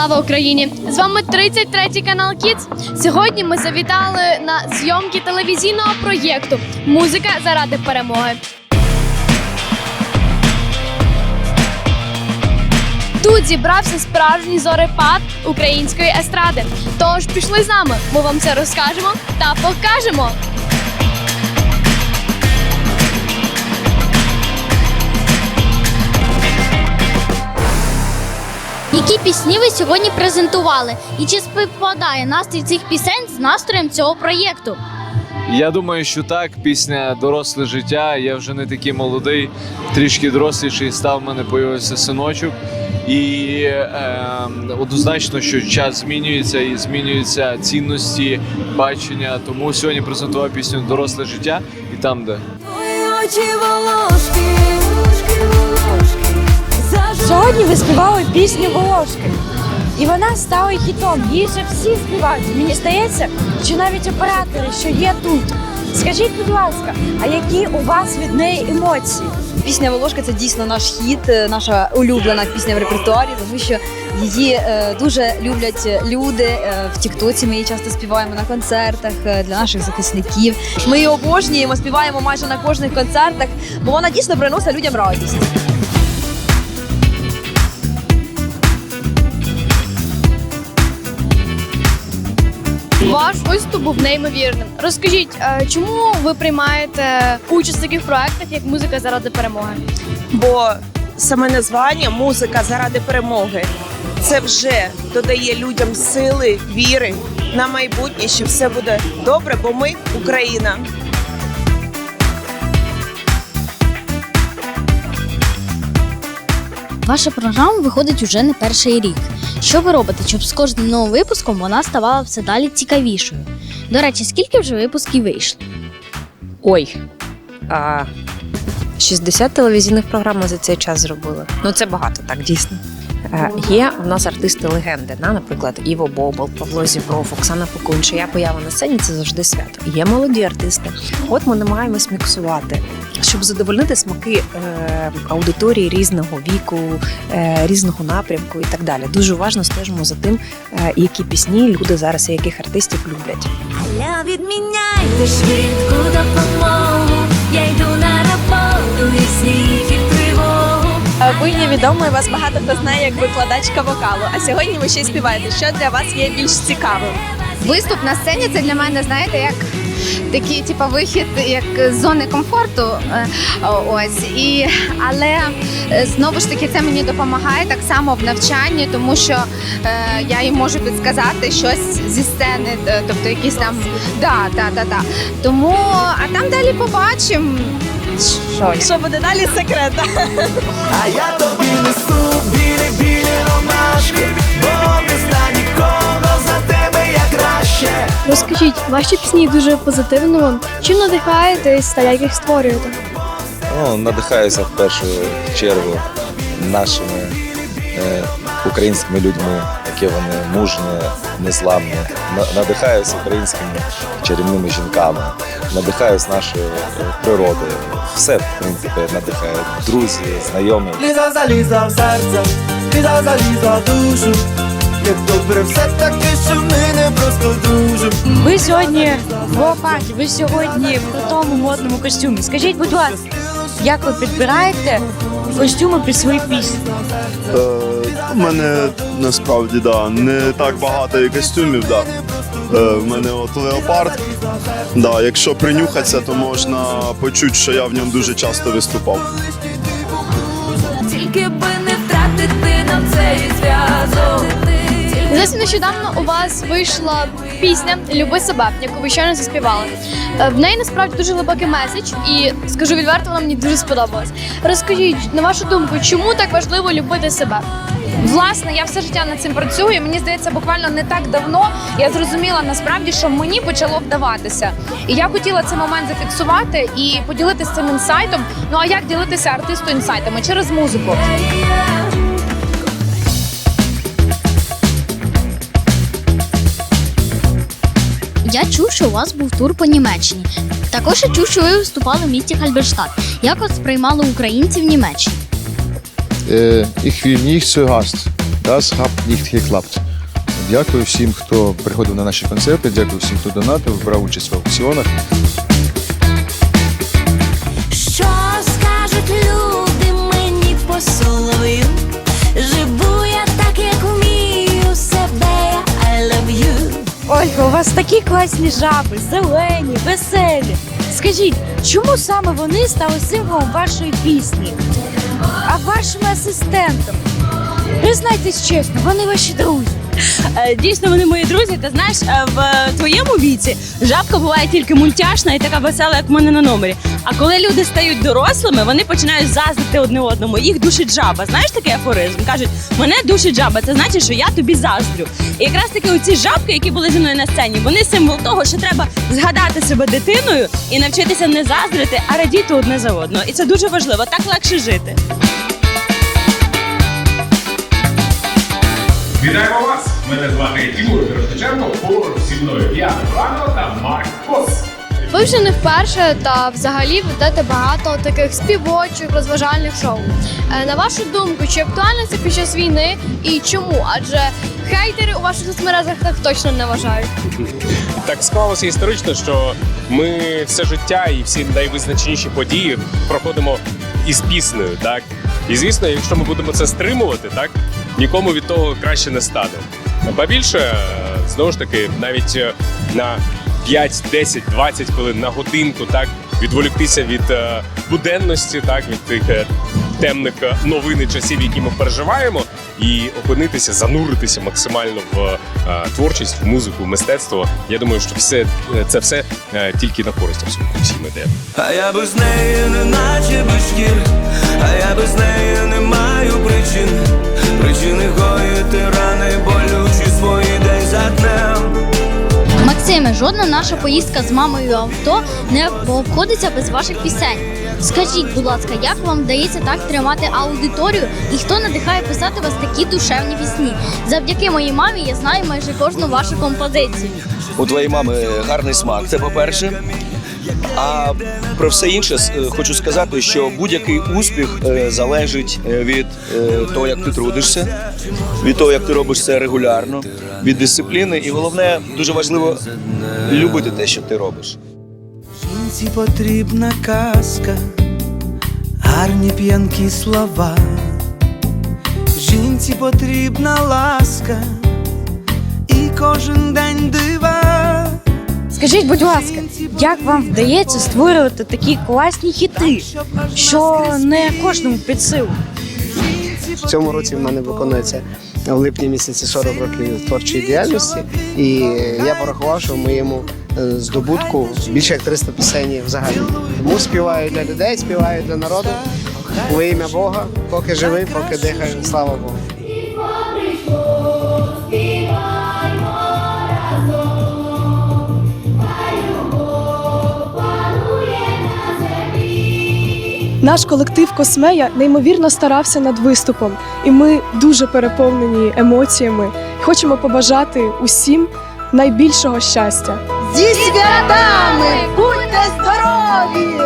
Слава Україні! З вами 33 канал Kids. Сьогодні ми завітали на зйомки телевізійного проєкту Музика заради перемоги. Тут зібрався справжній зорепад української естради. Тож пішли з нами, ми вам це розкажемо та покажемо. Які пісні ви сьогодні презентували? І чи співпадає настрій цих пісень з настроєм цього проєкту? Я думаю, що так. Пісня Доросле життя. Я вже не такий молодий, трішки доросліший став. в мене появився синочок. І е, однозначно, що час змінюється і змінюються цінності, бачення. Тому сьогодні презентував пісню Доросле життя і там, де. Твої очі волошки, волошки, волошки. Сьогодні ви співали пісню Волошки. І вона стала хітом. Її вже всі співають. Мені здається, що навіть оператори, що є тут. Скажіть, будь ласка, а які у вас від неї емоції? Пісня Волошка це дійсно наш хіт, е, наша улюблена пісня в репертуарі, тому що її е, дуже люблять люди. Е, в Тіктоці ми її часто співаємо на концертах е, для наших захисників. Ми її обожнюємо, співаємо майже на кожних концертах, бо вона дійсно приносить людям радість. Ваш виступ був неймовірним. Розкажіть, е, чому ви приймаєте участь в таких проектах, як музика заради перемоги? бо саме названня музика заради перемоги це вже додає людям сили, віри на майбутнє, що все буде добре, бо ми Україна. Ваша програма виходить уже не перший рік. Що ви робите, щоб з кожним новим випуском вона ставала все далі цікавішою? До речі, скільки вже випусків вийшло? Ой. А, 60 телевізійних програм за цей час зробили. Ну це багато, так дійсно. Е, Є в нас артисти легенди, на, наприклад, Іво Бобол, Павло Зібров, Оксана Покун, чия поява на сцені це завжди свято. Є молоді артисти. От ми намагаємось міксувати, щоб задовольнити смаки е, аудиторії різного віку, е, різного напрямку і так далі. Дуже уважно стежимо за тим, е, які пісні люди зараз і яких артистів люблять. Ля відміняйте швидку допомогу. Я йду на роботу і сніг тривогу. Ви є відомою, вас багато хто знає як викладачка вокалу. А сьогодні ви ще й співаєте. Що для вас є більш цікавим? Виступ на сцені це для мене, знаєте, як такий, типу, вихід як з зони комфорту. е, Ось і але е, знову ж таки це мені допомагає так само в навчанні, тому що е, я їм можу підсказати щось зі сцени, е, тобто якісь там да, да, да, да. Тому а там далі побачимо. Що. Що буде далі секрет? А я тобі несу Розкажіть, ваші пісні дуже позитивно. Чим надихаєтесь та як їх створюєте? Ну, надихаюся в першу чергу нашими е, українськими людьми, які вони мужні, незламні. На- Надихаюся українськими чарівними жінками, надихаюсь нашою е, природою. Все, в принципі, надихає. Друзі, знайомі. Ліза заліза в серце, ліза заліза в душу. Як добре все таки, що ми не просто дружимо. Ви сьогодні в лопаті, ви сьогодні в крутому модному костюмі. Скажіть, будь ласка, як ви підбираєте костюми під свої пісні? Е, У мене насправді да, не так багато і костюмів. Да. Е, В мене от леопард. Да, якщо принюхатися, то можна почути, що я в ньому дуже часто виступав. Тільки би не втратити нам цей зв'язок. Зовсім нещодавно у вас вийшла пісня Люби себе, яку ви щойно заспівали. Е, В неї насправді дуже глибокий меседж, і скажу відверто, вона мені дуже сподобалась. Розкажіть, на вашу думку, чому так важливо любити себе? Власне, я все життя над цим працюю. Мені здається, буквально не так давно я зрозуміла насправді, що мені почало вдаватися. І я хотіла цей момент зафіксувати і поділитися цим інсайтом. Ну а як ділитися артисту інсайтами через музику? Я чув, що у вас був тур по Німеччині. Також я чув, що ви виступали в місті Хальберштадт. Як вас сприймали українці в Німеччині? Äh, ich will nicht zuerst. Das hat nicht geklappt. Дякую всім, хто приходив на наші концерти, дякую всім, хто донатив, брав участь в аукціонах. Такі класні жаби, зелені, веселі. Скажіть, чому саме вони стали символом вашої пісні? А вашим асистентом? Признайтесь чесно, вони ваші друзі. Е, Дійсно, вони мої друзі. Ти знаєш, е, в твоєму віці жабка буває тільки мультяшна і така весела, як в мене на номері. А коли люди стають дорослими, вони починають заздрити одне одному. Їх душить жаба. Знаєш такий афоризм? Кажуть, мене душить жаба. Це значить, що я тобі заздрю. І якраз таки оці жабки, які були зі мною на сцені, вони символ того, що треба згадати себе дитиною і навчитися не заздрити, а радіти одне за одного. І це дуже важливо. Так легше жити. Вітаємо вас! Мене звати Тимур Мірошниченко, поруч зі мною Яна Франко та Марк Кос. Ви вже не вперше та взагалі ведете багато таких співочих розважальних шоу. Е, На вашу думку, чи актуально це під час війни і чому? Адже хейтери у ваших соцмережах так точно не вважають. Так склалося історично, що ми все життя і всі найвизначніші події проходимо із піснею, так? І звісно, якщо ми будемо це стримувати, так нікому від того краще не стане. Ба більше, е, знову ж таки, навіть е, на 5, 10, 20 хвилин на годинку, так відволіктися від е, буденності, так від тих темних новин і часів, які ми переживаємо, і опинитися, зануритися максимально в е, творчість, в музику, в мистецтво. Я думаю, що все е, це все е, тільки на користь абсолютно всім іде. А я без неї не наче без шкір, а я без неї не маю причин. Причини гоїти рани, болючі свої день за днем. Максиме, жодна наша поїздка з мамою в авто не обходиться без ваших пісень. Скажіть, будь ласка, як вам вдається так тримати аудиторію і хто надихає писати вас такі душевні пісні? Завдяки моїй мамі я знаю майже кожну вашу композицію. У твоєї мами гарний смак, це по-перше. А про все інше е, хочу сказати, що будь-який успіх е, залежить е, від того, як ти трудишся, від того, як ти робиш це регулярно, від дисципліни. І головне, дуже важливо любити те, що ти робиш. Жінці потрібна казка, гарні п'янкі слова. Жінці потрібна ласка, і кожен день дива. Скажіть, будь ласка, як вам вдається створювати такі класні хіти, що не кожному під силу? В цьому році в мене виконується в липні місяці 40 років творчої діяльності, і я порахував, що в моєму е, здобутку більше як 300 пісень взагалі. Тому співаю для людей, співаю для народу. Во ім'я Бога, поки живий, поки дихаю, слава Богу. Наш колектив Космея неймовірно старався над виступом, і ми дуже переповнені емоціями. Хочемо побажати усім найбільшого щастя. Зі святами! Будьте здорові!